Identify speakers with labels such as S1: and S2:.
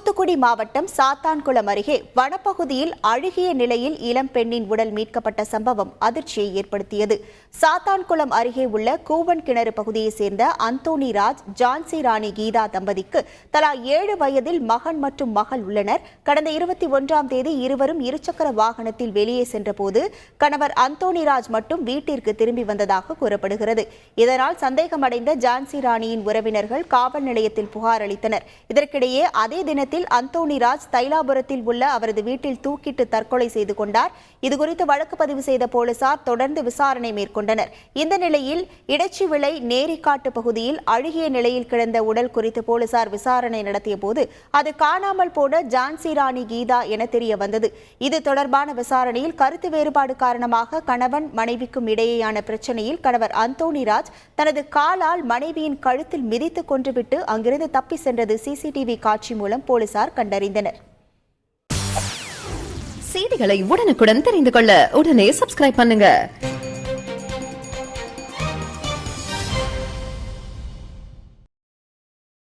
S1: தூத்துக்குடி மாவட்டம் சாத்தான்குளம் அருகே வனப்பகுதியில் அழுகிய நிலையில் இளம் பெண்ணின் உடல் மீட்கப்பட்ட சம்பவம் அதிர்ச்சியை ஏற்படுத்தியது. சாத்தான்குளம் அருகே உள்ள கூவன் கிணறு பகுதியைச் சேர்ந்த அந்தோணி ராஜ் ஜான்சி ராணி கீதா தம்பதிக்கு தலா ஏழு வயதில் மகன் மற்றும் மகள் உள்ளனர். கடந்த இருபத்தி ஒன்றாம் தேதி இருவரும் இருசக்கர வாகனத்தில் வெளியே சென்றபோது கணவர் அந்தோணி ராஜ் மட்டும் வீட்டிற்கு திரும்பி வந்ததாக கூறப்படுகிறது. இதனால் சந்தேகமடைந்த ஜான்சி ராணியின் உறவினர்கள் காவல் நிலையத்தில் புகார் அளித்தனர். இதற்கிடையே அதே தினத்தில் அந்தோணி ராஜ் தைலாபுரத்தில் உள்ள அவரது வீட்டில் தூக்கிட்டு தற்கொலை செய்து கொண்டார். இதுகுறித்து வழக்கு பதிவு செய்த போலீசார் தொடர்ந்து விசாரணை மேற்கொண்டனர். இந்த நிலையில் இடைச்சி விளை நேரிக்காட்டு பகுதியில் அழுகிய நிலையில் கிடந்த உடல் குறித்து போலீசார் விசாரணை நடத்திய போது அது காணாமல் போன ஜான்சி ராணி கீதா என தெரிய வந்தது. இது தொடர்பான விசாரணையில் கருத்து வேறுபாடு காரணமாக கணவன் மனைவிக்கும் இடையேயான பிரச்சனையில் கணவர் அந்தோணி ராஜ் தனது காலால் மனைவியின் கழுத்தில் மிதித்து கொன்றுவிட்டு அங்கிருந்து தப்பி சென்றது சிசிடிவி காட்சி மூலம் போலீசார் கண்டறிந்தனர்.
S2: செய்திகளை உடனுக்குடன் தெரிந்து கொள்ள உடனே சப்ஸ்கிரைப் பண்ணுங்க.